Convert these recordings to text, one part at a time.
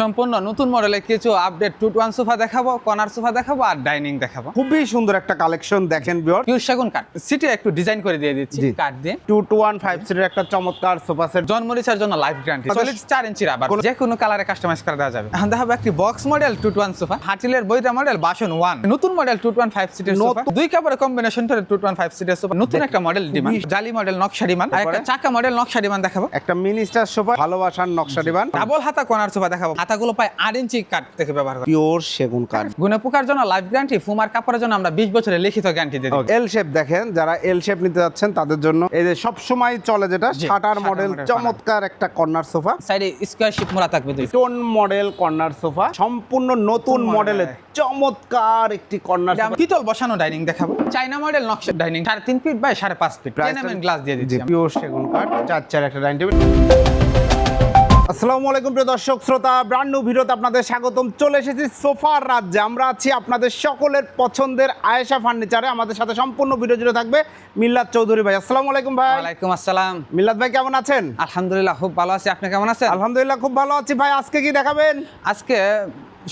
সম্পূর্ণ নতুন মডেলের কিছু আপডেট টু ওয়ান সোফা দেখাবো কর্নার সোফা দেখাবো আর ডাইনিং দেখাবো। খুবই সুন্দর একটা কালেকশন দেখেন বিয়র পিউর সেগুন কাঠ সিটি একটু ডিজাইন করে দিয়ে দিচ্ছি। কাঠ দিয়ে। টু টু ওয়ান ফাইভ সিটের একটা চমৎকার সোফা সেট জন্মরিচার জন্য লাইফ গ্যারান্টি। চল্লিশ চার ইঞ্চি রাবার যে কোনো কালারে কাস্টমাইজ করে দেওয়া যাবে। এখন দেখাবো একটি box model two one sofa হাটিলের বইটা মডেল বাসন ওয়ান নতুন মডেল টু ওয়ান ফাইভ সিটের সোফা দুই কাপড়ের কম্বিনেশন টু ওয়ান ফাইভ সিটের সোফা নতুন একটা মডেল ডিমান্ড জালি মডেল নকশা ডিমান্ড আর একটা চাকা মডেল নকশা ডিমান্ড দেখাবো। একটা মিনিস্টার সোফা ভালোবাসার নকশা দিবান ডাবল হাতা কর্নার সোফা দেখাবো। হাতাগুলো প্রায় আট ইঞ্চি কাঠ থেকে ব্যবহার করা পিওর সেগুন কাঠ। গুনে পোকার জন্য লাইফ গ্যারান্টি ফুমার কাপড়ের জন্য আমরা বিশ বছরের লিখিত গ্যারান্টি দিই। এল শেপ দেখেন যারা এল শেপ নিতে যাচ্ছেন তাদের জন্য এই যে সব সময় চলে যেটা শাটার শাটার মডেল চমৎকার একটা কর্নার সোফা সাইডে স্কোয়ার শিপ মোড়া থাকবে দুই। টোন মডেল কর্নার সোফা সম্পূর্ণ নতুন মডেলের চমৎকার একটি কর্নার পিতল বসানো ডাইনিং দেখাবো। চাইনা মডেল নকশা ডাইনিং সাড়ে তিন ফিট বাই সাড়ে পাঁচ ফিট গ্লাস দিয়ে দিচ্ছি পিওর সেগুন কাঠ চার চার একটা ডাইনিং টেবিল আসসালামু আলাইকুম প্রিয় দর্শক শ্রোতা ব্র্যান্ড নিউ ভিডিওতে আপনাদের স্বাগতম। চলে এসেছি সোফার রাজ্যে। আমরা আছি আপনাদের সকলের পছন্দের আয়েশা ফার্নিচারে আমাদের সাথে সম্পূর্ণ ভিডিও জুড়ে থাকবে মিল্লাদ চৌধুরী ভাই। আসসালামু আলাইকুম ভাই। ওয়ালাইকুম আসসালাম। মিল্লাদ ভাই কেমন আছেন? আলহামদুলিল্লাহ খুব ভালো আছি। আপনি কেমন আছেন? আলহামদুলিল্লাহ খুব ভালো আছি ভাই। আজকে কি দেখাবেন? আজকে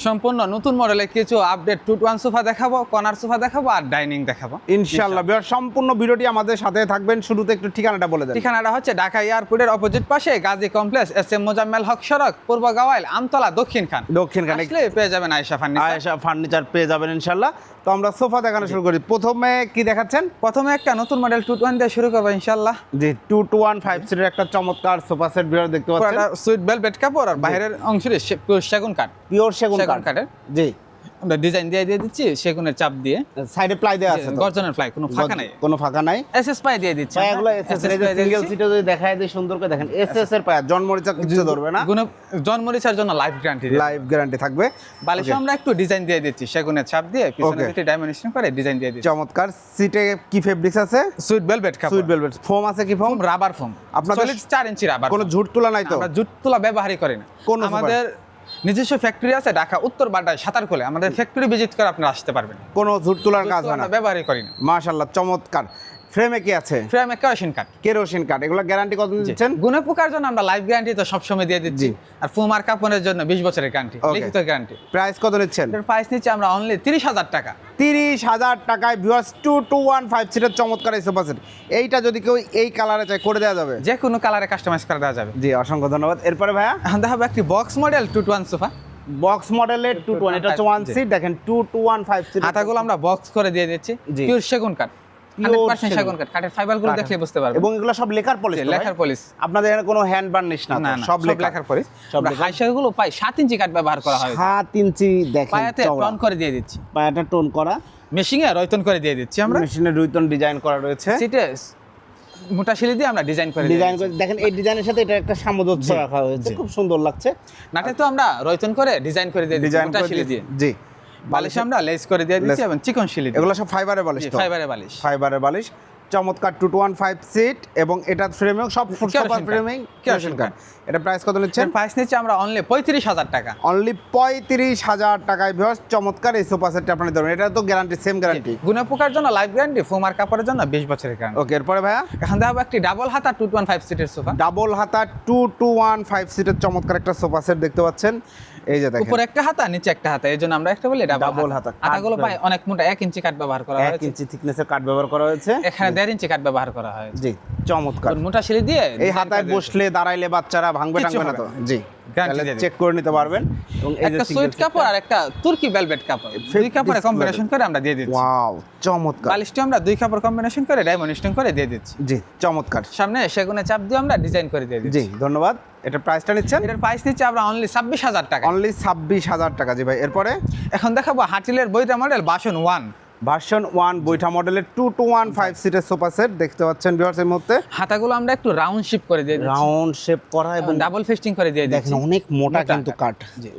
সম্পূর্ণ নতুন মডেলের কিছু আপডেট টু ওয়ান সোফা দেখাবো কর্নার সোফা দেখাবো আর ডাইনিং দেখাবো। ইনশাআল্লাহ বিয়ার সম্পূর্ণ ভিডিওটি আমাদের সাথে থাকবেন। শুরুতে একটু ঠিকানাটা বলে দেন। ঠিকানাটা হচ্ছে ঢাকা এয়ারপোর্টের অপোজিট পাশে Gazi complex S M Mozammel Haque সড়ক পূর্ব গাওয়াইল আমতলা দক্ষিণ খান। দক্ষিণখানে আসলে পেয়ে যাবেন আয়েশা ফার্নিচার আয়েশা ফার্নিচার পেয়ে যাবেন ইনশাল্লাহ তো আমরা সোফা দেখানো শুরু করি। প্রথমে কি দেখাচ্ছেন? প্রথমে একটা নতুন মডেল টু ওয়ান দিয়ে শুরু করব ইনশাল্লাহ জি টু টু ওয়ান ফাইভ সিটের একটা চমৎকার সোফা সেট বিয়ার দেখতে পাচ্ছেন। সুইট বেলভেট কাপড় আর বাইরের অংশের সেগুন কাঠ। পিওর সেগুন সেগুন কাঠের জি। আমরা ডিজাইন দিয়ে দিয়ে দিচ্ছি সেগুনের চাপ দিয়ে। সাইডে প্লাই দেওয়া আছে গর্জনের ফ্লাই কোনো ফাঁকা নাই। কোনো ফাঁকা নাই। এসএস পাই দিয়ে দিচ্ছি এগুলো এসএস এর সিঙ্গেল। সিটে যদি দেখায় দেয় সুন্দর করে দেখেন এসএস এর পায়া জন্মরিচা কিছু ধরবে না? জন্মরিচার জন্য লাইফ গ্যারান্টি লাইভ গ্যারান্টি থাকবে। বালিশে আমরা একটু ডিজাইন দিয়ে দিচ্ছি সেগুনের চাপ দিয়ে পিছনে. দুটি ডাইমেনশন করে ডিজাইন দিয়ে দিচ্ছি। চমৎকার। সিটে কি ফেব্রিক্স আছে? সুইট বেলভেট কাপড়। সুইট ভেলভেট ফোম আছে কি ফোম রাবার ফোম আপনাদের সলিড 4 ইঞ্চি রাবার কোনো ঝুট তোলা নাই তো? আমরা জুট তোলা ব্যবহারই করি না। কোন আমাদের নিজস্ব ফ্যাক্টরি আছে ঢাকা উত্তর বাড্ডায় সাঁতার খোলে। আমাদের ফ্যাক্টরি ভিজিট করে আপনি আসতে পারবেন। কোনো ঝুট তোলার কাজ হয় না। ব্যবহারই করি না। মাশাল্লাহ চমৎকার। ফ্রেমে কি আছে? ফ্রেমে কেরোসিন কাঠ কেরোসিন কাঠ এগুলো গ্যারান্টি কত দিচ্ছেন? গুণে পোকার জন্য আমরা লাইফ গ্যারান্টি তো সবসময় দিয়ে দিচ্ছি। আর ফুমার কাপড়ের জন্য বিশ বছরের গ্যারান্টি লিখিত গ্যারান্টি প্রাইস কত নিচ্ছেন? প্রাইস নিচ্ছি আমরা অনলি তিরিশ হাজার টাকা। তিরিশ হাজার টাকায় viewers two two one five সিটের চমৎকার এই সোফা সেট এইটা যদি কেউ এই কালারে চাই করে দেওয়া যাবে? যে কোনো কালারে কাস্টমাইজ করে দেওয়া যাবে। জি অসংখ্য ধন্যবাদ। এরপরে ভাইয়া? এখন দেখাবো একটি box model two one sofa box মডেলের টু টু ওয়ান এটা হচ্ছে ওয়ান সিট দেখেন two two one five seat হাতাগুলো আমরা বক্স করে দিয়ে দিচ্ছি। পিওর সেগুন কাঠ Pure সেগুন। সেগুন কাঠ কাঠের ফাইবারগুলো দেখলে বুঝতে পারবেন। এবং এগুলো সব লেখার পলিশ লেখার পলিশ আপনাদের এখানে কোনো হ্যান্ড বার্নিশ না তো? না না সব সব লেখার। পলিশ সব আমরা পাই সাত ইঞ্চি কাঠ ব্যবহার করা হয়। সাত ইঞ্চি দেখেন পায়াতে চওড়া। করে দিয়ে দিচ্ছি। পায়াটা টোন করা। মেশিনে রয়তন করে দিয়ে দিচ্ছি আমরা। মেশিনে ডিজাইন করা রয়েছে। সিটে মোটা শিলি দিয়ে আমরা ডিজাইন করে ডিজাইন ডিজাইন করে দেখেন এই ডিজাইনের সাথে এটা একটা সামঞ্জস্য রাখা হয়েছে। খুব সুন্দর লাগছে। নাটে তো আমরা রয়তন করে ডিজাইন করে দিয়ে মোটা শিলি দিয়ে। জি। বালিশে আমরা লেস করে দিয়ে দিচ্ছি এবং চিকন শিলি এগুলো সব ফাইবারে বালিশ তো? ফাইবারে বালিশ। ফাইবারের বালিশ। চমৎকার two two one five seat এবং এটা ফ্রেমেও সব কাঠ। ফ্রেমিং কেরোসিন কাঠ এটা প্রাইস কত নিচ্ছেন? প্রাইস নিচ্ছি আমরা অনলি পঁয়ত্রিশ হাজার টাকা। অনলি পঁয়ত্রিশ হাজার টাকায় ভিউয়ার্স চমৎকার এই সোফা সেটটা আপনি ধরুন। এটা তো গ্যারান্টি সেম গ্যারান্টি গুণে পোকার জন্য লাইফ গ্যারান্টি ফুমার কাপড়ের জন্য বিশ বছরের গ্যারান্টি ওকে এরপরে ভাইয়া? এখন দেখাবো একটি ডাবল হাতা টু ওয়ান ফাইভ সিটের সোফা ডাবল হাতা টু টু ওয়ান ফাইভ সিটের চমৎকার একটা সোফা সেট দেখতে পাচ্ছেন। এই যে দেখেন। উপরে একটা হাতা নিচে একটা হাতা এই জন্য আমরা একটা বলি ডাবল Double হাতা। হাতা। হাতাগুলো পাই অনেক মোটা এক ইঞ্চি কাঠ ব্যবহার করা এক হয়েছে। ইঞ্চি থিকনেসের কাঠ ব্যবহার করা হয়েছে। এখানে দেড় ইঞ্চি কাঠ ব্যবহার করা হয়েছে। জি চমৎকার। মোটা সিঁড়ি দিয়ে এই হাতায় বসলে দাঁড়াইলে বাচ্চারা ভাঙবে টাঙবে না তো। জি। চেক করে নিতে পারবেন। এবং এই যে সুইট কাপড় আর একটা তুর্কি ভেলভেট কাপড়। দুই কাপড়ে কম্বিনেশন করে আমরা দিয়ে দিচ্ছি। ওয়াও চমৎকার। বালিশটি আমরা দুই কাপড় কম্বিনেশন করে ডায়মন্ড স্টোন করে দিয়ে দিচ্ছি। জি চমৎকার। সামনে সেগুনে চাপ দিয়ে আমরা ডিজাইন করে দিয়ে দিচ্ছি। জি ধন্যবাদ। এটা প্রাইসটা নিচ্ছেন? এটার প্রাইস নিচ্ছে আমরা অনলি ছাব্বিশ হাজার টাকা। অনলি ছাব্বিশ হাজার টাকা। জি ভাই এরপরে? এখন দেখাবো হাটিলের বইটা মডেল বাসন ওয়ান ভার্সন ওয়ান বৈঠা মডেলের টু টু ওয়ান ফাইভ সিটের সোফা সেট দেখতে পাচ্ছেন ভিউয়ার্স এর মধ্যে। হাতাগুলো আমরা একটু রাউন্ড শেপ করে দিয়ে রাউন্ড শেপ করা এবং ডাবল ফেস্টিং করে দিয়ে দেখেন অনেক মোটা কিন্তু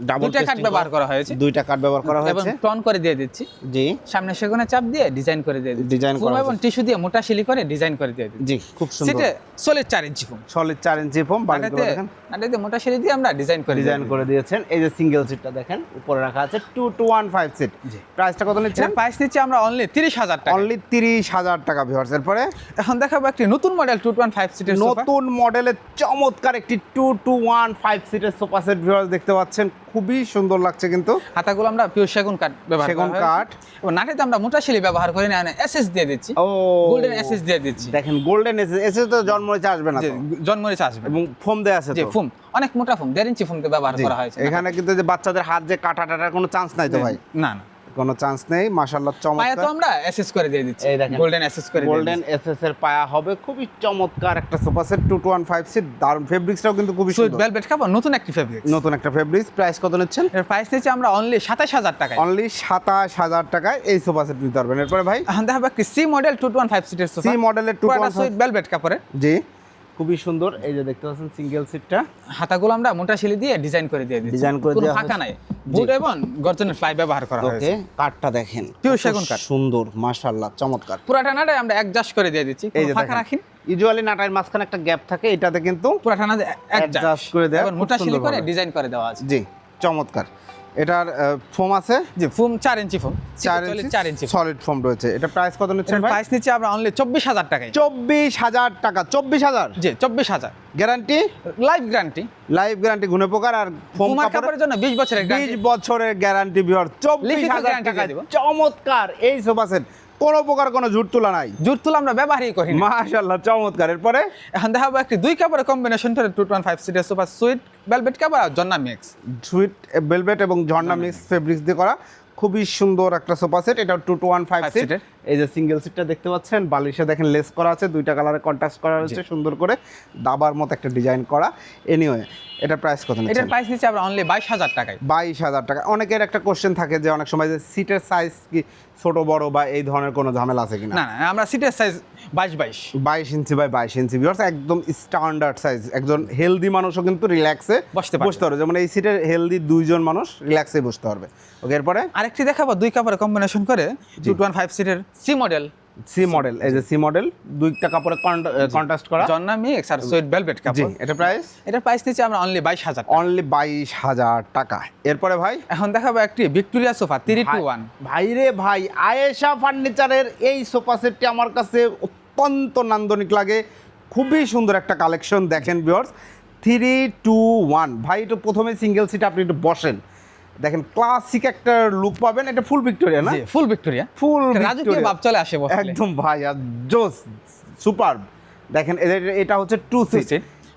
ডাবল দুইটা কাঠ ব্যবহার করা হয়েছে। দুইটা কাঠ ব্যবহার করা হয়েছে। এবং টন করে দিয়ে দিচ্ছি। জি। সামনে সেগুনে চাপ দিয়ে ডিজাইন করে দিয়ে দিচ্ছি। ফুল করা এবং টিস্যু দিয়ে মোটা শিলি করে ডিজাইন করে দিয়ে দিচ্ছি। জি খুব সুন্দর। সিটে সলিড চার ইঞ্চি ফুম সলিড চার ইঞ্চি ফোম নাটাতে দেখেন। নাটাতে মোটা শিলি দিয়ে আমরা ডিজাইন করে ডিজাইন করে দিয়েছেন। এই যে সিঙ্গেল সিটটা দেখেন উপরে রাখা আছে two two one five seat. প্রাইসটা কত নিচ্ছেন? প্রাইস নিচ্ছে আমরা অনলি তিরিশ হাজার টাকা। অনলি তিরিশ হাজার টাকা ভিউয়ার্স এরপরে? এখন দেখাবো একটি নতুন মডেল টু ওয়ান ফাইভ সিটের নতুন মডেলের চমৎকার একটি টু টু ওয়ান ফাইভ সিটের সোফা সেট ভিউয়ার্স দেখতে পাচ্ছেন। খুবই সুন্দর লাগছে কিন্তু। হাতাগুলো আমরা পিওর সেগুন কাঠ ব্যবহার সেগুন কাঠ। এবং নাটিতে আমরা মোটা শিলি ব্যবহার করি না এসএস দিয়ে দিচ্ছি। ও। গোল্ডেন এসএস দিয়ে দিচ্ছি। দেখেন গোল্ডেন এসে এসে তো জন্ম আসবে না। জন্মরিচ আসবে। এবং ফোম দেয়া আছে তো। ফুম অনেক মোটা ফুম দেড় ইঞ্চি ফুমকে ব্যবহার করা হয়েছে। এখানে কিন্তু যে বাচ্চাদের হাত যে কাটা টাটার কোনো চান্স নাই তো ভাই। না না। কোনো চান্স নেই মাশাআল্লাহ পায়া তো চমৎকার আমরা এসএস করে দিয়ে দিচ্ছি। এই দেখেন। গোল্ডেন এসএস করে গোল্ডেন এসএস এর পায়া হবে খুবই চমৎকার একটা sofa set two two one five seat দারুণ ফেব্রিক্সটাও কিন্তু খুবই সুইট সুন্দর। ভেলভেট কাপড় নতুন একটা ফেব্রিক নতুন একটা ফেব্রিক্স প্রাইস কত নিচ্ছেন? এর প্রাইস নিচ্ছি আমরা অনলি সাতাশ হাজার টাকায়। অনলি সাতাশ হাজার টাকায় এই সোফা সেট নিতে পারবেন। এরপরে ভাই? এখন দেখাবো একটি C model two one five সিটের সোফা সি মডেলের টু পুরোটা সুইট ভেলভেট কাপড়ের। জি। খুবই সুন্দর। এই যে দেখতে পাচ্ছেন সিঙ্গেল সিটটা হাতাগুলো আমরা মোটা শিলি দিয়ে ডিজাইন করে দিয়ে Design করে দেওয়া ফাঁকা নাই। বুট এবং গর্জনের ফ্লাই ব্যবহার করা হয়েছে। কাঠটা দেখেন কত সেগুন কাঠ। সুন্দর মাশাআল্লাহ চমৎকার। পুরাটা নাটাই আমরা অ্যাডজাস্ট করে দিয়ে দিচ্ছি। এই যে ফাঁকা দেখেন রাখি ইউজুয়ালি নাটার মাঝখানে একটা গ্যাপ থাকে এটাতে কিন্তু পুরাটা না Adjust অ্যাডজাস্ট করে দেয়া এবং মোটা শিলি করে ডিজাইন করে দেওয়া আছে। জি চমৎকার। এটার ফোম আছে? জি ফোম চার ইঞ্চি ফোম। চার ইঞ্চি? চার ইঞ্চি সলিড ফোম রয়েছে। এটা প্রাইস কত নিচ্ছেন প্রাইস নিচ্ছি আমরা অনলি চব্বিশ হাজার টাকায়। চব্বিশ হাজার টাকা চব্বিশ হাজার? জি চব্বিশ হাজার। Guarantee life guarantee live guarantee গুনে পোকার আর ফোম কাপড়ের? জন্য বিশ বছরের বিশ বছরের গ্যারান্টি বিহর চব্বিশ হাজার টাকা চমৎকার এই সোফা সেট। কোনো প্রকার কোনো জুট তুলা নাই। জুট তুলা আমরা ব্যবহারই করি মাশাল্লাহ চমৎকার। এরপরে? এখন দেখাবো একটি দুই কাপড়ের কম্বিনেশন করে টু ওয়ান ফাইভ সিটের সুপার সুইট বেলবেট কাপড় আর ঝর্ণা মিক্স সুইট ভেলভেট এবং ঝর্ণা মিক্স ফেব্রিক্স দিয়ে করা খুবই সুন্দর একটা সোফা সেট এটা two two one five seat. এই যে সিঙ্গেল সিটটা দেখতে পাচ্ছেন বালিশে দেখেন লেস করা আছে দুইটা কালারে কন্ট্রাস্ট করা রয়েছে সুন্দর করে দাবার মতো একটা ডিজাইন করা। এনিওয়ে এটা প্রাইস কত এটার প্রাইস নিচ্ছে আমরা অনলি বাইশ হাজার টাকায়। বাইশ হাজার টাকা। অনেকের একটা কোশ্চেন থাকে যে অনেক সময় যে সিটের সাইজ কি ছোট বড় বা এই ধরনের কোনো ঝামেলা আছে কিনা? না না আমরা সিটের সাইজ বাইশ বাইশ। বাইশ ইঞ্চি বাই বাইশ ইঞ্চি ভিউয়ার্স একদম স্ট্যান্ডার্ড সাইজ একজন হেলদি মানুষও কিন্তু রিল্যাক্সে বসতে। বসতে পারবে। যেমন এই সিটের হেলদি দুইজন মানুষ রিল্যাক্সে বসতে পারবে। ওকে এরপরে? আরেকটি দেখাবো দুই কাপড়ের কম্বিনেশন করে টু ওয়ান ফাইভ সিটের সি মডেল সি মডেল এই যে সি মডেল দুইটা কাপড়ে কন্ট্রাস্ট করা। জন্না মিক্স আর সুইট ভেলভেট কাপড়। এটা প্রাইস এটা প্রাইস নিচ্ছে আমরা অনলি বাইশ হাজার অনলি বাইশ হাজার টাকা। এরপরে ভাই? এখন দেখাবো একটি Victoria sofa three two one ভাই রে ভাই আয়েশা ফার্নিচারের এই সোফা সেটটি আমার কাছে অত্যন্ত নান্দনিক লাগে। খুবই সুন্দর একটা কালেকশন দেখেন বিয়ার্স থ্রি টু ওয়ান ভাই একটু প্রথমে সিঙ্গেল সিট আপনি একটু বসেন। দেখেন ক্লাসিক একটা লুক পাবেন এটা ফুল ভিক্টোরিয়া না? ফুল ভিক্টোরিয়া ফুল রাজকীয় ভাব চলে আসে একদম ভাই আর জোস সুপার দেখেন এটা হচ্ছে টু সিট।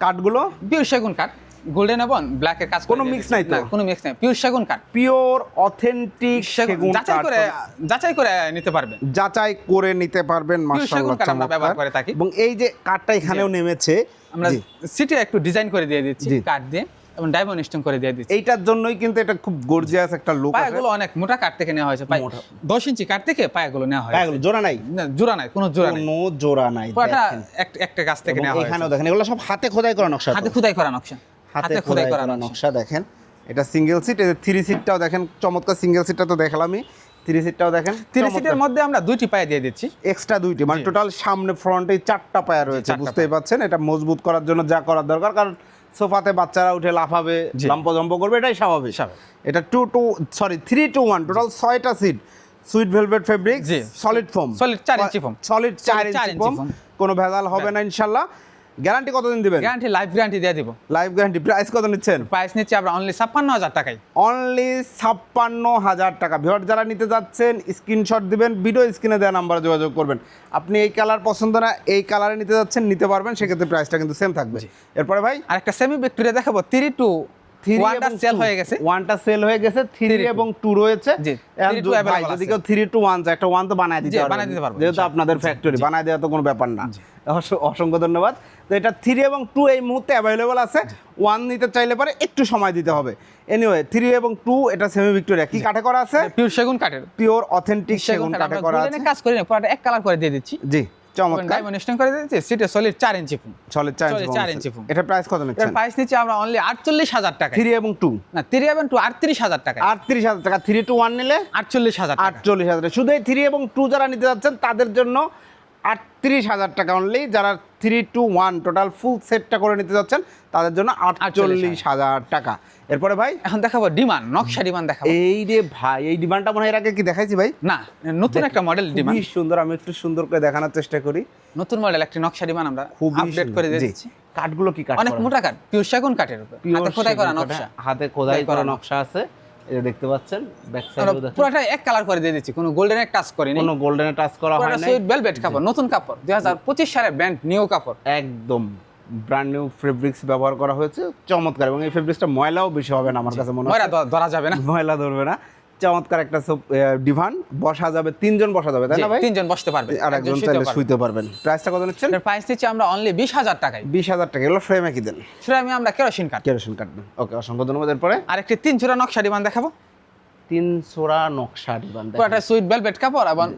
কাঠগুলো? পিওর সেগুন কাঠ। গোল্ডেন এবং ব্ল্যাকের কাজ কোনো মিক্স নাই তো? না, কোনো মিক্স নাই। পিওর সেগুন কাঠ। পিওর অথেন্টিক সেগুন যাচাই করে যাচাই করে নিতে পারবেন। যাচাই করে নিতে পারবেন মাশাআল্লাহ কাঠ আমরা ব্যবহার করে থাকি। এবং এই যে কাঠটা এখানেও নেমেছে আমরা। সিটে একটু ডিজাইন করে দিয়ে দিচ্ছি। কাঠ দিয়ে। এবং ডায়মন্ড স্টোন করে দিয়ে দিচ্ছি। এইটার জন্যই কিন্তু এটা খুব গর্জিয়াস একটা লুক পায়াগুলো অনেক মোটা কাঠ থেকে নেওয়া হয়েছে। দশ ইঞ্চি কাঠ থেকে পায়াগুলো নেওয়া হয়েছে। পায়াগুলো জোড়া নাই? না, জোড়া নাই কোনো জোড়া নেই। কোনো জোড়া নাই। এক- একটা গাছ থেকে নেওয়া হয়েছে। এখানেও দেখেন এগুলো সব হাতে খোদাই করা নকশা। হাতে খুদাই করা নকশা। হাতে খোদাই করা নকশা। দেখেন। এটা সিঙ্গেল সিট এই থ্রি সিটটাও দেখেন চমৎকার সিঙ্গেল সিটটা তো দেখালামই। থ্রি সিটটাও দেখেন তিরিশ সিটের মধ্যে আমরা দুইটি পায়ে দিয়ে দিচ্ছি। এক্সট্রা দুইটি মানে টোটাল সামনে ফ্রন্টে চারটা পায়া রয়েছে বুঝতেই পাচ্ছেন? এটা মজবুত করার জন্য যা করার দরকার কারণ সোফাতে বাচ্চারা উঠে লাফাবে লম্প জম্প করবে এটাই স্বাভাবিক। এটা two two sorry three two one total ছয়টা seat sweet velvet fabric. Solid foam solid চার ইঞ্চি ফোম সলিড চার ইঞ্চি ইঞ্চি ফোম কোনো ভেজাল হবে না ইনশাল্লাহ। গ্যারান্টি কতদিন দিবেন? গ্যারান্টি লাইফ গ্যারান্টি দিয়ে দিব। লাইভ গ্যারান্টি প্রাইস কত নিচ্ছেন? প্রাইস নিচ্ছি আমরা অনলি ছাপ্পান্ন হাজার টাকায় অনলি ছাপ্পান্ন হাজার টাকা। ভিওর যারা নিতে যাচ্ছেন স্ক্রিনশট দিবেন ভিডিও স্ক্রিনে দেওয়া নাম্বারে যোগাযোগ করবেন। আপনি এই কালার পছন্দ না এই কালারে নিতে যাচ্ছেন নিতে পারবেন সেক্ষেত্রে প্রাইসটা কিন্তু সেম থাকবে। এরপরে ভাই? আর একটা সেমি ভিক্টোরিয়া দেখাবো থ্রি টু ওয়ানটা সেল হয়ে গেছে। ওয়ানটা সেল হয়ে গেছে থ্রি এবং টু রয়েছে। জি, এখন three two ভাই, available যদি কেউ থ্রি টু ওয়ান একটা ওয়ান তো বানায় দিতে জি, দিতে পারব, যেহেতু আপনাদের ফ্যাক্টরি বানায় দেওয়া তো কোনো ব্যাপার না। অসংখ্য ধন্যবাদ। তো এটা থ্রি এবং টু এই মুহূর্তে অ্যাভেলেবল আছে। ওয়ান নিতে চাইলে পরে একটু সময় দিতে হবে। এনিওয়ে থ্রি এবং টু এটা সেমি ভিক্টোরিয়া কি কাঠে করা আছে? পিওর সেগুন কাঠের। পিওর অথেন্টিক সেগুন কাঠ করা আছে। কাজ করি না পুরোটা এক কালার করে দিয়ে দিচ্ছি। জি চমৎকার। ডায়মন্ড করে দিয়ে সিটে সলিড চার ইঞ্চি ফুল সলিড চার ইঞ্চি চার ইঞ্চি আছে। এটা প্রাইস কত প্রাইস নিচ্ছি আমরা অনলি আটচল্লিশ হাজার টাকা থ্রি এবং না এবং টাকা আটত্রিশ হাজার টাকা। থ্রি টু ওয়ান নিলে? টাকা। শুধু এই এবং যারা নিতে যাচ্ছেন তাদের জন্য আটত্রিশ হাজার টাকা অনলি যারা three two one total full সেটটা করে নিতে যাচ্ছেন তাদের জন্য আটচল্লিশ হাজার। টাকা। এরপরে ভাই? এখন দেখাবো ডিমান্ড নকশা ডিমান্ড দেখাবো। এই রে ভাই এই ডিমান্ডটা মনে হয় এর আগে কি দেখাইছি ভাই? না নতুন একটা মডেল ডিমান্ড খুবই সুন্দর আমি একটু সুন্দর করে দেখানোর চেষ্টা করি। নতুন মডেল একটা নকশা ডিমান্ড আমরা খুব আপডেট করে। দিচ্ছি কাঠগুলো কি কাঠ অনেক মোটা কাঠ পিওর সেগুন কাঠের উপর। হাতে খোদাই করা নকশা। হাতে খোদাই করা নকশা। আছে। যে দেখতে পাচ্ছেন ব্যাক আমরা সাইডেও দেখেন। পুরোটা এক কালার করে দিয়ে দিচ্ছি কোনো টাচ কোনো গোল্ডেনে টাচ করা হয় নাই। সুইট ভেলভেট কাপড় নতুন কাপড় দুই হাজার পঁচিশ সালের ব্র্যান্ড নিউ কাপড়। একদম ব্র্যান্ড নিউ ফেব্রিক্স ব্যবহার করা হয়েছে চমৎকার। এবং এই ফেব্রিক্সটা ময়লাও বেশি হবে না আমার কাছে মনে হয়। ময়লা ধরা যাবে না। ময়লা ধরবে না। চমৎকার একটা ডিভান। বসা যাবে তিনজন বসা যাবে তাই না ভাই? তিনজন বসতে পারবে আর একজন চাইলে শুইতে পারবেন। প্রাইসটা কত নিচ্ছেন? প্রাইস দিচ্ছি আমরা অনলি বিশ হাজার টাকায়। বিশ হাজার টাকা। এগুলো ফ্রেমে কি দেন? আমি আমরা কেরোসিন কাঠ কেরোসিন কাটবেন ওকে অসংখ্য ধন্যবাদ। এরপরে? আর একটি তিন চূড়া নকশা ডিমান্ড দেখাবো। তিন সোরা নকশা ডিভান পুরোটা সুইট ভেলভেট কাপড় এবং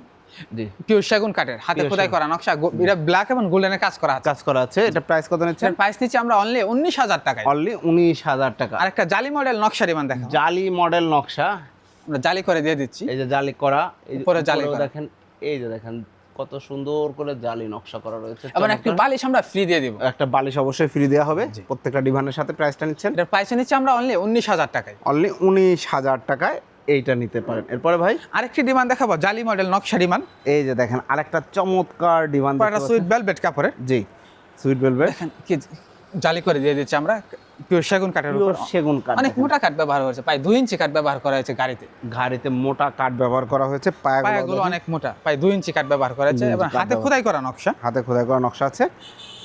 জি। পিওর সেগুন কাঠের হাতে খোদাই করা নকশা। এটা ব্ল্যাক এবং গোল্ডেনের কাজ করা আছে। কাজ করা আছে। এটা প্রাইস কত নিচ্ছেন? প্রাইস দিচ্ছি আমরা অনলি উনিশ হাজার টাকায়। অনলি উনিশ হাজার টাকা। আর একটা জালি মডেল নকশা ডিমান্ড দেখাবো। জালি মডেল নকশা। জালি করে দিয়ে দিচ্ছি। এই যে জালি করা এই যে উপরে জালি। দেখেন এই যে দেখেন কত সুন্দর করে জালি নকশা করা রয়েছে। এবং একটি। বালিশ আমরা ফ্রি দিয়ে দিব। একটা বালিশ অবশ্যই ফ্রি দেওয়া হবে। প্রত্যেকটা ডিভানের সাথে প্রাইসটা নিচ্ছেন। এটার প্রাইস নিচ্ছি আমরা অনলি উনিশ হাজার টাকায়। অনলি উনিশ হাজার টাকায় এইটা নিতে পারেন। এরপরে ভাই? আরেকটি ডিমান্ড দেখাবো জালি মডেল নকশা ডিমান্ড। এই যে দেখেন আরেকটা চমৎকার ডিমান্ড পুরোটা সুইট ভেলভেট কাপড়ের? জি সুইট ভেলভেট দেখেন কি জালি করে দিয়ে দিচ্ছি আমরা। পিওর সেগুন কাঠের পিওর সেগুন কাঠ। অনেক মোটা কাঠ ব্যবহার হয়েছে। প্রায় দুই ইঞ্চি কাঠ ব্যবহার করা হয়েছে গাড়িতে। ঘাড়িতে মোটা কাঠ ব্যবহার করা হয়েছে পায়াগুলো অনেক মোটা। প্রায় দুই ইঞ্চি কাঠ ব্যবহার করা হয়েছে এবং হাতে খোদাই করা নকশা। হাতে খোদাই করা নকশা আছে।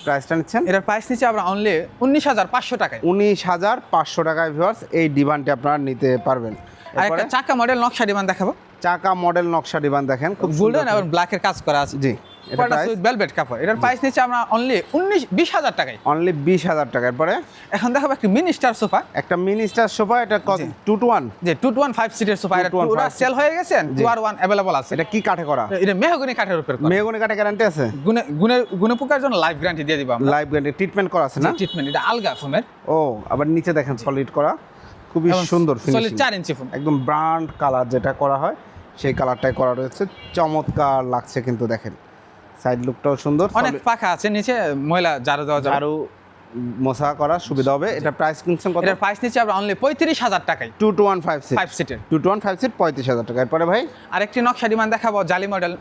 প্রাইসটা নিচ্ছেন? এটার প্রাইস নিচ্ছে আমরা অনলি উনিশ হাজার পাঁচশো টাকায়। উনিশ হাজার পাঁচশো টাকায় ভিউয়ার্স এই ডিভানটি আপনারা নিতে পারবেন। আর একটা চাকা মডেল নকশা ডিমান্ড দেখাবো। চাকা মডেল নকশা ডিভান দেখেন খুব গোল্ডেন এবং ব্ল্যাকের কাজ করা আছে। জি। এটা সুইট ভেলভেট কাপড়। এটার প্রাইস নিচ্ছে আমরা অনলি উনিশ বিশ টাকায়। অনলি বিশ হাজার পরে? এখন দেখাবো একটি মিনি স্টার সোফা একটা মিনি স্টার সোফা এটা কত জি। টু টু যে টু টু ওয়ান ফাইভ সিটের সোফা এটা পুরো সেল হয়ে গেছে জি। আর ওয়ান অ্যাভেলেবল আছে। এটা কি কাঠে করা? এটা মেহগনি কাঠের উপর করা। মেগুনি কাঠে গ্যারান্টি আছে? গুণে গুণে গুণে পোকার জন্য লাইফ গ্যারান্টি দিয়ে দিব আমরা। লাইভ গ্যারান্টি ট্রিটমেন্ট করা আছে না? ট্রিটমেন্ট এটা আলগা ফোমের ও আবার নিচে দেখেন সলিড করা। খুবই সুন্দর ফিনিশিং ইঞ্চি ফোম একদম ব্রান্ড কালার যেটা করা হয় সেই কালারটাই করা রয়েছে। চমৎকার লাগছে কিন্তু দেখেন। সাইড লুকটাও সুন্দর অনেক পাখা আছে নিচে ময়লা জারো দেওয়া যাবে। আরও মশা করার সুবিধা হবে। এটা প্রাইস কিনছেন কত? এটার প্রাইস নিচ্ছে আমরা অনলি পঁয়ত্রিশ হাজার টাকায়। Two two one five six five সিটের two two one five six পঁয়ত্রিশ হাজার টাকা। এরপরে ভাই? আরেকটি নকশা ডিমান্ড দেখাবো জালি মডেল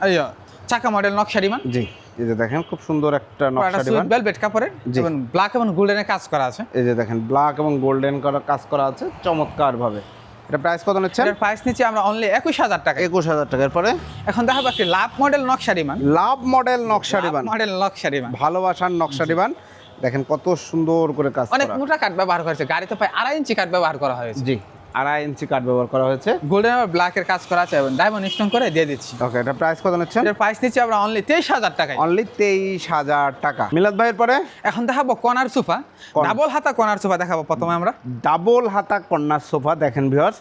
চাকা মডেল নকশা ডিমান্ড। জি এই যে দেখেন খুব সুন্দর একটা নকশা ডিভান ভেলভেট কাপড়ের এবং ব্ল্যাক এবং গোল্ডেনের কাজ করা আছে। এই যে দেখেন ব্ল্যাক এবং গোল্ডেন করা কাজ করা আছে চমৎকার ভাবে এটা প্রাইস কত হচ্ছে এটার প্রাইস নিচ্ছে আমরা অনলি একুশ হাজার টাকা। একুশ হাজার টাকার পরে এখন দেখাবো একটি লাভ মডেল নকশা ডিমান লাভ মডেল নকশা ডিমান মডেল নকশা ডিমান ভালোবাসার নকশা ডিমান দেখেন কত সুন্দর করে কাজ অনেক মোটা কাঠ ব্যবহার করেছে গাড়িতে প্রায় আড়াই ইঞ্চি কাঠ ব্যবহার করা হয়েছে। জি। আড়াই ইঞ্চি কাঠ ব্যবহার করা হয়েছে। গোল্ডেন আর ব্ল্যাকের কাজ করা আছে এবং ডায়মন্ড স্টোন করে দিয়ে দিচ্ছি। ওকে এটা প্রাইস কত নিচ্ছেন? এটার প্রাইস নিচ্ছে আমরা অনলি তেইশ হাজার টাকায়। অনলি তেইশ হাজার টাকা। মিলাদ ভাইয়ের পরে? এখন দেখাবো কনার সোফা। ডাবল হাতা কনার সোফা দেখাবো প্রথমে আমরা। ডাবল হাতা কন্যার সোফা দেখেন ভিউয়ার্স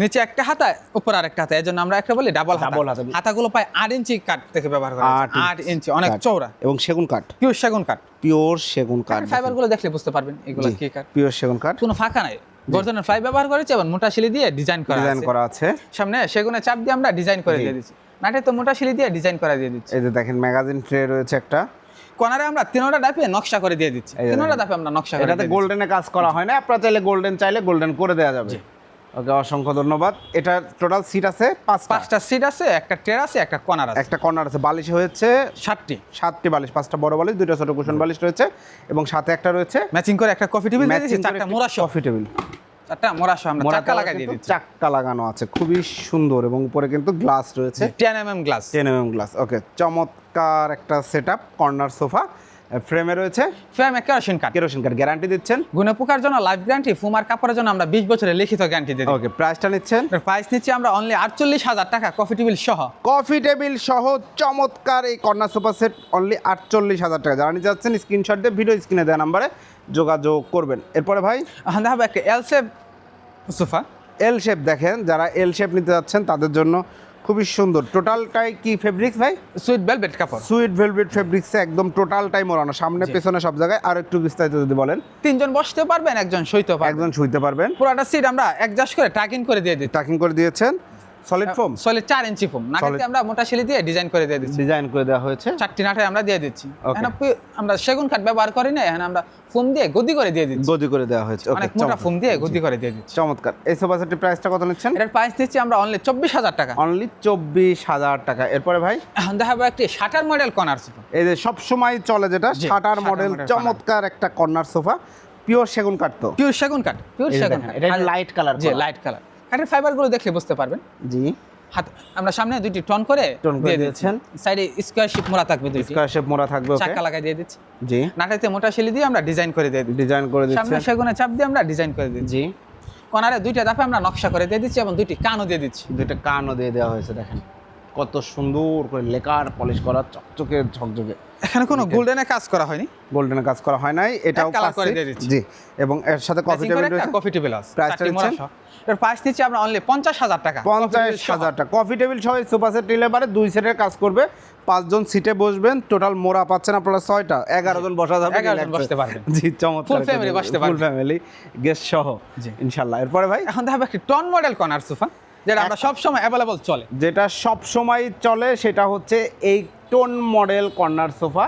নিচে একটা হাতা উপর আর একটা হাতা এই জন্য আমরা একটা বলি ডাবল হাতা। Double হাতা। হাতাগুলো পায় আট ইঞ্চি কাঠ থেকে ব্যবহার করা আট। ইঞ্চি অনেক। চৌড়া এবং সেগুন কাঠ। পিওর সেগুন কাঠ। পিওর সেগুন কাঠ ফাইবারগুলো দেখলে বুঝতে পারবেন এগুলো কি কাঠ। পিওর সেগুন কাঠ। কোনো ফাঁকা নাই। গর্জনের ফ্লাই ব্যবহার করেছে এবং মোটা শিলি দিয়ে ডিজাইন করা ডিজাইন করা আছে। সামনে সেগুনের চাপ দিয়ে আমরা ডিজাইন করে দিয়ে দিচ্ছি। নাটে তো মোটা শিলি দিয়ে ডিজাইন করে দিয়ে দিচ্ছি। এই যে দেখেন ম্যাগাজিন ট্রে রয়েছে একটা। কর্নারে আমরা তিনোটা ডাপে নকশা করে দিয়ে দিচ্ছি। তিনোটা। ডাপে আমরা নকশা করে এটাতে গোল্ডেনে কাজ করা হয় না। আপনারা চাইলে গোল্ডেন চাইলে গোল্ডেন করে দেওয়া যাবে। ওকে অসংখ্য ধন্যবাদ। এটা টোটাল সিট আছে পাঁচটা। পাঁচটা সিট আছে একটা আছে একটা কর্নার আছে। একটা কর্নার আছে বালিশ হয়েছে সাতটি। সাতটি বালিশ পাঁচটা বড় বালিশ দুইটা ছোট কুশন বালিশ রয়েছে এবং সাথে একটা রয়েছে ম্যাচিং করে একটা কফি টেবিল দিচ্ছি চারটা মোরাশো কফি টেবিল চারটা মোরাশো আমরা চাক্কা লাগাই দিয়ে দিচ্ছি। চাক্কা লাগানো আছে খুবই সুন্দর এবং উপরে কিন্তু গ্লাস রয়েছে। Ten M M glass ten M glass okay চমৎকার একটা সেট আপ কর্নার সোফা ফ্রেমে রয়েছে? ফ্রেম কেরোসিন কাঠ কেরোসিন কার্ড গ্যারান্টি দিচ্ছেন? গুনে পোকার জন্য লাইফ গ্যারান্টি ফুমার কাপড়ের জন্য আমরা বিশ বছরের লিখিত গ্যারান্টি দিই ওকে প্রাইসটা নিচ্ছেন? প্রাইস নিচ্ছি আমরা অনলি আটচল্লিশ হাজার টাকা কফি টেবিল সহ। কফি টেবিল সহ চমৎকার এই কর্নার সোফা সেট অনলি আটচল্লিশ হাজার টাকা। যারা নিতে যাচ্ছেন স্ক্রিনশট দিয়ে ভিডিও স্ক্রিনে দেওয়া নাম্বারে যোগাযোগ করবেন। এরপরে ভাই? দেখাবো একটা L shape sofa L shape দেখেন যারা এল শেপ নিতে যাচ্ছেন তাদের জন্য খুবই সুন্দর। টোটালটাই কি ফেব্রিক্স ভাই? সুইট ভেলভেট কাপড়। সুইট ভেলভেট ফেব্রিক্সে একদম টোটালটাই মোড়ানো সামনে পেছনে সব জায়গায়। আর একটু বিস্তারিত যদি বলেন। তিনজন বসতে পারবেন একজন শুইতে পারবেন। একজন শুইতে পারবেন। পুরোটা সিট আমরা অ্যাডজাস্ট করে টাকিং করে দিয়ে দিই টাকিং করে দিয়েছেন। সলিড ফোম সলিড চার ইঞ্চি ফোম আমরা মোটা শিলি দিয়ে ডিজাইন করে দিয়ে দিচ্ছি। ডিজাইন করে দেওয়া হয়েছে। চারটি নাটে আমরা দিয়ে দিচ্ছি. এখানে আমরা সেগুন কাঠ ব্যবহার করি না এখানে আমরা ফোম দিয়ে গদি করে দিয়ে দিচ্ছি। গদি করে দেওয়া হয়েছে। অনেক মোটা ফোম দিয়ে গদি করে দিয়ে দিচ্ছি। চমৎকার। এই সোফা সেটের প্রাইসটা কত নিচ্ছেন? এটার প্রাইস দিচ্ছি আমরা অনলি চব্বিশ হাজার টাকা। অনলি চব্বিশ হাজার টাকা। এরপরে ভাই? এখন দেখাবো একটি শাটার মডেল কর্নার সোফা এই যে সব সময় চলে যেটা শাটার মডেল চমৎকার একটা কর্নার সোফা পিওর সেগুন কাঠ তো। পিওর সেগুন কাঠ পিওর সেগুন এটা লাইট কালার জি লাইট কালার কাঠের ফাইবারগুলো দেখলে বুঝতে পারবেন। জি। হাত আমরা সামনে দুইটি টন করে টন করে দিয়েছেন। সাইডে স্কয়ার শেপ মোড়া থাকবে দুইটি। স্কয়ার শেপ মোড়া থাকবে ওকে চাকা লাগাই দিয়ে দিচ্ছি। জি। নাটাইতে মোটা শিলি দিয়ে আমরা ডিজাইন করে দিয়ে দিচ্ছি। ডিজাইন করে সামনে দিচ্ছেন সেগুনে চাপ দিয়ে আমরা ডিজাইন করে দিচ্ছি। জি। কোনারে দুইটা দাফে আমরা নকশা করে দিয়ে দিচ্ছি এবং দুইটি কানও দিয়ে দিচ্ছি। দুইটা কানও দিয়ে দেওয়া হয়েছে দেখেন। কত সুন্দর করে লেকার পলিশ করা চকচকে ঝকঝকে। এখানে কোনো গোল্ডেনে কাজ করা হয়নি? গোল্ডেনের কাজ করা হয় নাই এটাও colour করে দিয়ে দিচ্ছি। জি এবং এর সাথে কফি টেবিল রয়েছে। কফি টেবিল আছে। Price টা চারটি দিচ্ছেন? এর প্রাইস দিচ্ছি আমরা অনলি পঞ্চাশ হাজার টাকা। পঞ্চাশ Coffee table সহ। হাজার টাকা। কফি টেবিল সহ সোফা সেট নিলে পারে দুই সেটের কাজ করবে। পাঁচজন সিটে বসবেন টোটাল মোড়া পাচ্ছেন আপনারা ছয়টা। এগারো জন বসা যাবে 11 জন বসতে পারবেন। জি চমৎকার Full family বসতে পারবেন। ফুল ফ্যামিলি গেস্ট সহ। জি। ইনশাল্লাহ। এরপরে ভাই? এখন দেখাবো একটি টন মডেল কর্নার সোফা যেটা আমরা সব সময় অ্যাভেলেবল চলে। যেটা সব সময় চলে সেটা হচ্ছে এই টোন মডেল কর্নার সোফা।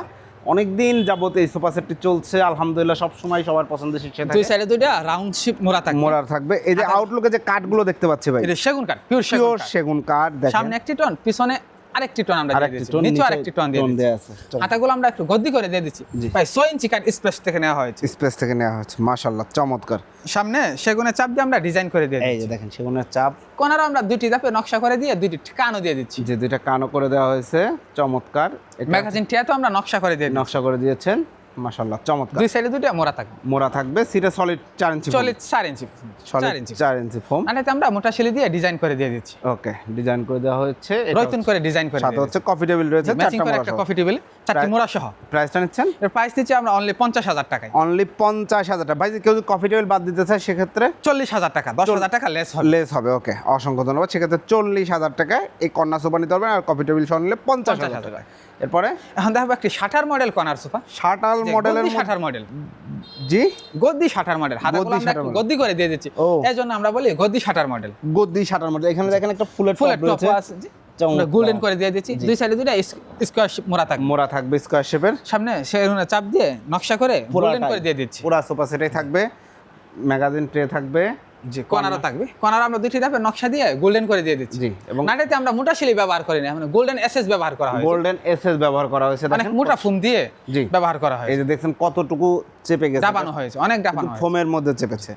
অনেক দিন যাবত এই সোফা সেটটি চলছে আলহামদুলিল্লাহ সব সময় সবার পছন্দের শীর্ষে দুই সাইডে দুইটা রাউন্ড শেপ মোড়া থাকবে। মোড়া থাকবে। এই যে আউটলুকে যে কাঠগুলো দেখতে পাচ্ছি ভাই। এটা সেগুন কাঠ পিওর সেগুন পিওর সেগুন কাঠ দেখেন। সামনে একটি টন পিছনে আরেকটি টন আমরা দিয়ে আরেকটি দিচ্ছি নিচে আরেকটি টন দিয়ে আছে হাতাগুলো আমরা একটু গদ্দি করে দিয়ে দিচ্ছি। ভাই 6 ইঞ্চি কাট স্পেস থেকে নেওয়া হয়েছে। স্পেস থেকে নেওয়া হয়েছে মাশাআল্লাহ চমৎকার। সামনে সেগুনের চাপ দিয়ে আমরা ডিজাইন করে দিয়ে এই যে দেখেন সেগুনের চাপ। কোনারও আমরা দুটি ধাপে নকশা করে দিয়ে দুইটি কানও দিয়ে দিচ্ছি। যে দুইটা কানও করে দেওয়া হয়েছে চমৎকার। ম্যাগাজিন টিয়া তো আমরা নকশা করে দিয়ে নকশা করে দিয়েছেন। মাশাল্লাহ চমৎকার। দুই সাইডে মোড়া থাকবে। মোড়া থাকবে সিটে সলিড ইঞ্চি চার ইঞ্চি সলিড ইঞ্চি ফোম নাটাতে আমরা মোটা শিলি দিয়ে ডিজাইন করে দিয়ে দিচ্ছি। ওকে ডিজাইন করে দেওয়া রয়তুন করে ডিজাইন করে সাথে হচ্ছে কফি টেবিল রয়েছে ম্যাচিং করে একটা কফি টেবিল চারটি মোড়া সহ। প্রাইসটা নিচ্ছেন? এর প্রাইস দিচ্ছি আমরা অনলি পঞ্চাশ হাজার টাকায়। অনলি পঞ্চাশ হাজার টাকা। ভাই কেউ যদি কফি টেবিল বাদ দিতে চায় সেক্ষেত্রে চল্লিশ হাজার টাকা দশ হাজার টাকা লেস হবে। লেস হবে ওকে অসংখ্য ধন্যবাদ। সেক্ষেত্রে চল্লিশ হাজার টাকায় এই কন্যা সোফা নিতে পারবেন আর কফি টেবিল সহ নিলে পঞ্চাশ হাজার 50,000 টাকা। এরপরে? এখন দেখো একটি shutter model corner sofa. Shutter মডেলের শাটার মডেল। জি? গদ্দি শাটার মডেল। গদ্দি। গদ্দি করে দিয়ে দিচ্ছি। এই জন্য আমরা বলি গদ্দি শাটার মডেল। গদ্দি শাটার মডেল। এখানে দেখেন একটা ফুলের ফুলের টপ আছে। গোল্ডেন করে দিয়ে দিচ্ছি। দুই সাইডে দুইটা স্কোয়ার মোড়া থাকবে। মোড়া থাকবে স্কোয়ার শেপের সামনে সেগুলো চাপ দিয়ে নকশা করে গোল্ডেন। করে দিয়ে দিচ্ছি। পুরা সোফা সেটাই থাকবে। ম্যাগাজিন ট্রে থাকবে। জি কর্নারও থাকবে। কর্নার আমরা দুইটি ধাপে নকশা দিয়ে গোল্ডেন করে দিয়ে দিচ্ছি। জি এবং নাটাতে আমরা মোটা শিলি ব্যবহার করি না মানে গোল্ডেন এসএস ব্যবহার করা হয় গোল্ডেন এসএস ব্যবহার করা হয়েছে দেখেন মোটা ফোম দিয়ে জি। ব্যবহার করা হয় এই যে দেখছেন কতটুকু চেপে গেছে। হয়েছে অনেক ফোমের মধ্যে চেপেছে।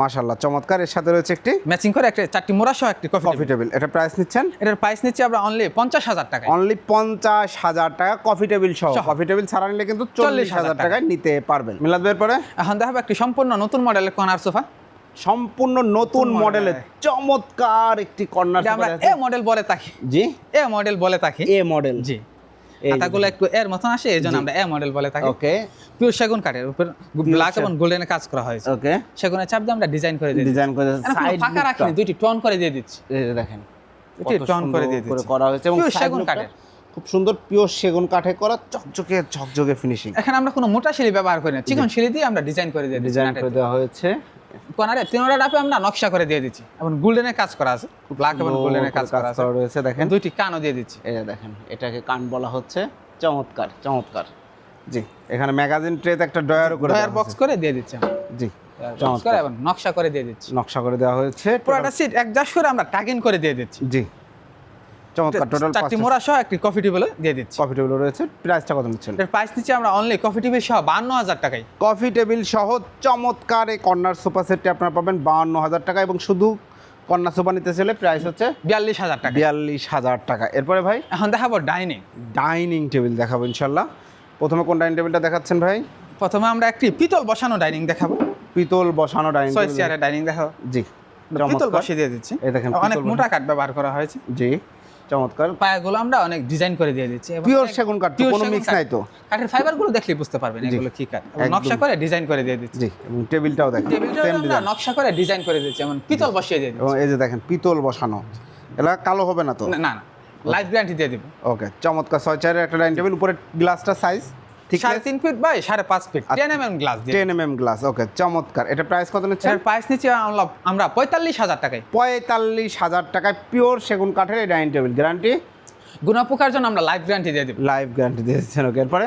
মাশাল্লাহ চমৎকার। এর সাথে রয়েছে একটি ম্যাচিং করে একটা চারটি মোড়া সহ একটি কফি টেবিল এটা প্রাইস নিচ্ছেন? এটার প্রাইস নিচ্ছি আমরা অনলি পঞ্চাশ হাজার টাকা অনলি পঞ্চাশ হাজার টাকা কফি টেবিল সহ। কফি টেবিল ছাড়া নিলে কিন্তু চল্লিশ হাজার টাকা। টাকায় নিতে পারবেন। মিলাদ পরে? এখন দেখাবো একটি সম্পূর্ণ নতুন মডেলের কর্নার সোফা। সম্পূর্ণ নতুন মডেলের চমৎকার একটি কর্নার আমরা এ মডেল বলে থাকি। জি? এ মডেল বলে থাকি। এ মডেল জি। একটু এর মতন আসে এই জন্য আমরা এ মডেল বলে থাকি। ওকে। পিওর সেগুন কাঠের উপর ব্ল্যাক এবং গোল্ডেন কাজ করা হয়েছে। ওকে। সেগুনের চাপ দিয়ে আমরা ডিজাইন করে দিই ডিজাইন করে সাইড ফাঁকা রাখিনি দুইটি টন করে দিয়ে দিচ্ছি। দেখেন এটি টন করে দিয়ে দিচ্ছি। করা হয়েছে এবং সেগুন কাঠের। খুব সুন্দর পিওর সেগুন কাঠে করা চকচকে ঝকঝকে ফিনিশিং এখানে আমরা কোনো মোটা শিলি ব্যবহার করি না চিকন শিলি দিয়ে আমরা ডিজাইন করে দিয়ে ডিজাইন করে দেওয়া হয়েছে। কোনারে তিনোটা ডাফে আমরা নকশা করে দিয়ে দিচ্ছি। এবং গোল্ডেনের কাজ করা আছে ব্ল্যাক এবং গোল্ডেনের কাজ করা আছে। রয়েছে দেখেন। দুইটি কানও দিয়ে দিচ্ছি। এই দেখেন এটাকে কান বলা হচ্ছে চমৎকার চমৎকার। জি এখানে ম্যাগাজিন ট্রেতে একটা ডয়ার করে ডয়ার বক্স করে দিয়ে দিচ্ছি জি চমৎকার। এবং নকশা করে দিয়ে দিচ্ছি। নকশা করে দেওয়া হয়েছে। পুরোটা সিট অ্যাডজাস্ট করে আমরা টাকিং করে দিয়ে দিচ্ছি। জি। চমৎকার টোটাল চারটি মোড়া সহ একটি কফি টেবিল দিয়ে দিচ্ছি। কফি টেবিল রয়েছে প্রাইসটা কত নিচ্ছেন? এর প্রাইস দিচ্ছি আমরা অনলি কফি টেবিল সহ বান্ন হাজার টাকায়। কফি টেবিল সহ চমৎকার এই কর্নার সোফা সেটটি আপনারা পাবেন বাহান্ন হাজার টাকা এবং শুধু কর্নার সোফা নিতে চাইলে প্রাইস হচ্ছে বিয়াল্লিশ হাজার টাকা বিয়াল্লিশ হাজার টাকা। এরপরে ভাই? এখন দেখাবো ডাইনিং ডাইনিং টেবিল দেখাবো ইনশাল্লাহ। প্রথমে কোন ডাইনিং টেবিলটা দেখাচ্ছেন ভাই? প্রথমে আমরা একটি পিতল বসানো ডাইনিং দেখাবো। পিতল বসানো ডাইনিং ছয় চেয়ারের ডাইনিং দেখাবো। জি পিতল বসিয়ে দিয়ে দিচ্ছি। এই দেখেন অনেক মোটা কাঠ ব্যবহার করা হয়েছে। জি। চমৎকার। পায়াগুলো আমরা অনেক ডিজাইন করে দিয়ে দিচ্ছি পিওর সেগুন কাঠ কোনো মিক্স নাই তো? কাঠের ফাইবারগুলো দেখলে বুঝতে পারবেন এগুলো কি কাঠ। নকশা করে ডিজাইন করে দিয়ে দিচ্ছি। জি এবং টেবিলটাও দেখেন টেবিলটা নকশা করে ডিজাইন করে দিয়েছি এমন পিতল বসিয়ে দিয়ে দিচ্ছি। এই যে দেখেন পিতল বসানো। এলা কালো হবে না তো? না না লাইফ গ্যারান্টি দিয়ে দেব। ওকে চমৎকার ছয় চারের একটা ডাইনিং টেবিল উপরে গ্লাসটা সাইজ সাড়ে তিন ফিট বাই সাড়ে পাঁচ feet ten M M glass ten M M glass okay চমৎকার। এটা প্রাইস কত নিচ্ছেন? প্রাইস নিচ্ছি আমরা- আমরা পঁয়তাল্লিশ হাজার টাকায়। পঁয়তাল্লিশ হাজার টাকায় পিওর সেগুন কাঠের এই ডাইনিং টেবিল গ্যারান্টি গুণাপোকার জন্য আমরা লাইফ গ্যারান্টি দিয়ে দেবো। লাইভ গ্যারান্টি দিয়েছেন ওকে এরপরে?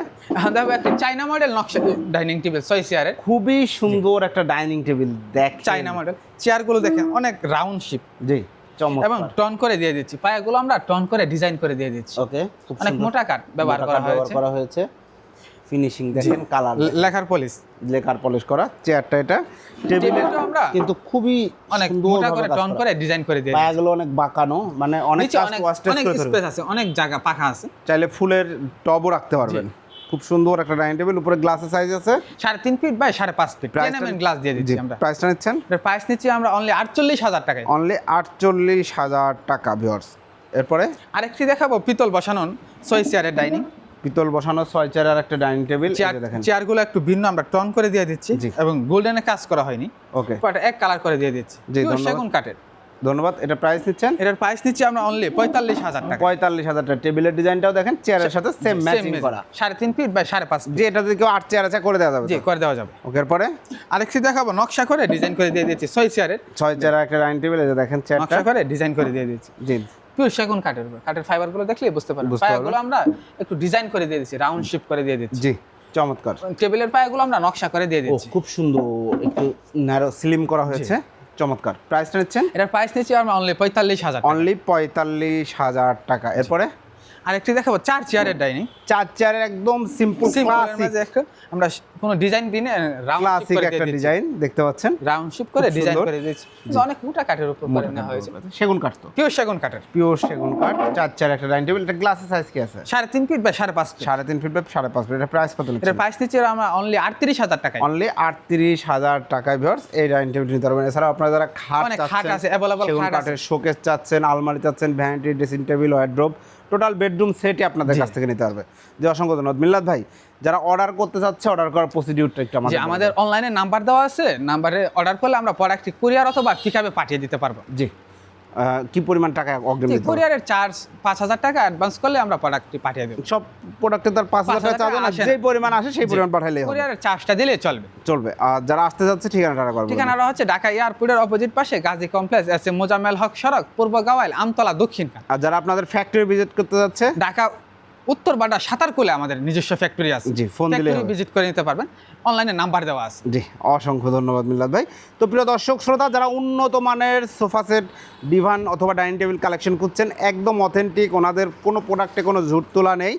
দেখো একটা চাইনা মডেল নকশা ডাইনিং টেবিল ছয় চেয়ারের খুবই সুন্দর একটা ডাইনিং টেবিল দেখ চাইনা মডেল চেয়ারগুলো দেখেন অনেক রাউন্ড শিপ জি এবং টন করে দিয়ে দিচ্ছি। পায়াগুলো আমরা টন করে ডিজাইন করে দিয়ে দিচ্ছি। ওকে অনেক মোটা কাঠ ব্যবহার করা হয়েছে। ফিনিশিং দেখেন কালার লেখার পলিশ লেখার পলিশ করা চেয়ারটা এটা। টেবিলে আমরা কিন্তু খুবই অনেক মোটা করে টন করে। ডিজাইন করে দিয়ে দিচ্ছি পায়াগুলো অনেক বাঁকানো মানে অনেক অনেক স্পেস আছে অনেক জায়গা পাখা আছে। চাইলে ফুলের টবও রাখতে পারবেন। খুব সুন্দর একটা ডাইনিং টেবিল উপরে গ্লাসের সাইজ আছে। সাড়ে তিন ফিট বাই সাড়ে পাঁচ ফিট এম গ্লাস দিয়ে দিচ্ছি আমরা। প্রাইসটা নিচ্ছেন? প্রাইস নিচ্ছি আমরা অনলি আটচল্লিশ হাজার টাকায়। অনলি আটচল্লিশ হাজার টাকা ভিওর্স এরপরে? আরেকটি দেখাবো পিতল বসানোর ছয় চেয়ারের ডাইনিং পিতল বসানো ছয় চেয়ারের একটা ডাইনিং টেবিল চেয়ার দেখেন। চেয়ারগুলো একটু ভিন্ন আমরা টন করে দিয়ে দিচ্ছি। এবং গোল্ডেনে কাজ করা হয়নি। ওকে। বাট এক কালার করে দিয়ে দিচ্ছি। সেগুন কাঠের। ধন্যবাদ। এটা প্রাইস নিচ্ছেন? এটার প্রাইস নিচ্ছি আমরা অনলি পঁয়তাল্লিশ হাজার টাকা। পঁয়তাল্লিশ হাজার টাকা। টেবিলের ডিজাইনটাও দেখেন চেয়ারের সাথে সেম ম্যাচিং করা। সাড়ে তিন ফিট বা সাড়ে পাঁচ যে এটা যদি কেউ আট চেয়ার আছে করে দেওয়া যাবে জি করে দেওয়া যাবে। ওকে এরপরে? আরেকটি দেখাবো নকশা করে ডিজাইন করে দিয়ে দিচ্ছি ছয় চেয়ারের। ছয় চেয়ার একটা ডাইনিং টেবিল দেখেন চেয়ারটা। নকশা করে ডিজাইন করে দিয়ে দিচ্ছি। জি। পিওর সেগুন কাঠের উপর। কাঠের ফাইবারগুলো দেখলে বুঝতে পারবেন। পায়াগুলো আমরা একটু ডিজাইন করে দিয়ে দিচ্ছি রাউন্ড শেপ করে দিয়ে দিচ্ছি। জি চমৎকার। টেবিলের পায়াগুলো আমরা নকশা করে দিয়ে দিচ্ছি। খুব সুন্দর একটু ন্যারো স্লিম করা হয়েছে। চমৎকার। প্রাইসটা নিচ্ছেন? এটার প্রাইস নিচ্ছি আমরা অনলি পঁয়তাল্লিশ হাজার অনলি পঁয়তাল্লিশ হাজার টাকা। এরপরে? আরেকটি দেখাবো চার চেয়ারের ডাইনিং চার চেয়ারের একদম সিম্পল ক্লাসিক আমরা কোনো ডিজাইন দিনে রাউন্ড ক্লাসিক একটা ডিজাইন দেখতে পাচ্ছেন? রাউন্ড শেপ করে ডিজাইন করে কিন্তু অনেক মোটা কাঠের উপর করে নেওয়া হয়েছে। সেগুন কাঠ তো। পিওর সেগুন কাঠের। পিওর সেগুন কাঠ চার চেয়ার একটা ডাইনিং টেবিল এটা গ্লাসের সাইজ কি আছে? সাড়ে তিন ফিট বা সাড়ে পাঁচ ফিট সাড়ে তিন ফিট বাই সাড়ে পাঁচ ফিট এটা প্রাইস কত নিচ্ছেন? প্রাইস নিচ্ছি আমরা অনলি আটত্রিশ হাজার টাকায়। অনলি আটত্রিশ হাজার টাকায় ভিউয়ার্স এই ডাইনিং টেবিল নিতে পারবেন। এছাড়াও আপনারা যারা খাট অনেক খাট চাচ্ছেন আছে, available সেগুন। কাঠের শোকেস চাচ্ছেন আলমারি চাচ্ছেন vanity dressing table wardrobe total bedroom সেটই আপনাদের কাছ থেকে নিতে পারবে যে অসংখ্য ধন্যবাদ। মিল্লাদ ভাই যারা অর্ডার করতে চাচ্ছে অর্ডার করার প্রসিডিউরটা একটু আমাদের আমাদের অনলাইনে নাম্বার দেওয়া আছে। নাম্বারে অর্ডার করলে আমরা প্রোডাক্টটি কুরিয়ার অথবা পিকআপে পাঠিয়ে দিতে পারব। জি। কি পরিমাণ টাকা অগ্রিম দিতে হবে? কুরিয়ারের চার্জ পাঁচ হাজার টাকা অ্যাডভান্স করলে আমরা প্রোডাক্টটি পাঠিয়ে দেবো। সব প্রোডাক্টে তার পাঁচ হাজার টাকা চার্জ না। যেই পরিমাণ আসে সেই পরিমাণ পাঠাইলে কুরিয়ারের চার্জটা দিলে চলবে। চলবে। আর যারা আসতে যাচ্ছে ঠিকানাটা করবে ঠিকানাটা হচ্ছে ঢাকা এয়ারপোর্টের অপোজিট পাশে Gazi complex S M Mozammel Haque সড়ক পূর্ব গাওয়াইল আমতলা দক্ষিণ। আর যারা আপনাদের ফ্যাক্টরি ভিজিট করতে যাচ্ছে ঢাকা উত্তর বাড্ডা সাঁতারকুলে আমাদের নিজস্ব ফ্যাক্টরি আছে। জি, দিলেই হবে। ভিজিট করে নিতে পারবেন। অনলাইনে নাম্বার দেওয়া আছে। জি অসংখ্য ধন্যবাদ মিল্লাদ ভাই। তো প্রিয় দর্শক শ্রোতা যারা উন্নত মানের সোফা সেট ডিভান অথবা ডাইনিং টেবিল কালেকশন করছেন একদম অথেন্টিক ওনাদের কোনো প্রোডাক্টে কোনো ঝুট তোলা নেই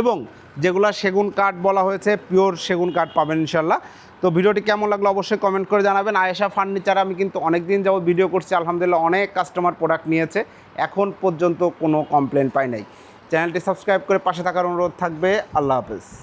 এবং যেগুলা সেগুন কাঠ বলা হয়েছে পিওর সেগুন কাঠ পাবেন ইনশাল্লাহ তো ভিডিওটি কেমন লাগল অবশ্যই কমেন্ট করে জানাবেন। আয়েশা ফার্নিচার আমি কিন্তু অনেক দিন যাবত ভিডিও করছি আলহামদুলিল্লাহ অনেক কাস্টমার প্রোডাক্ট নিয়েছে। এখন পর্যন্ত কোনো কমপ্লেন পাই নাই। চ্যানেলটি সাবস্ক্রাইব করে পাশে থাকার অনুরোধ থাকবে। আল্লাহ হাফেজ।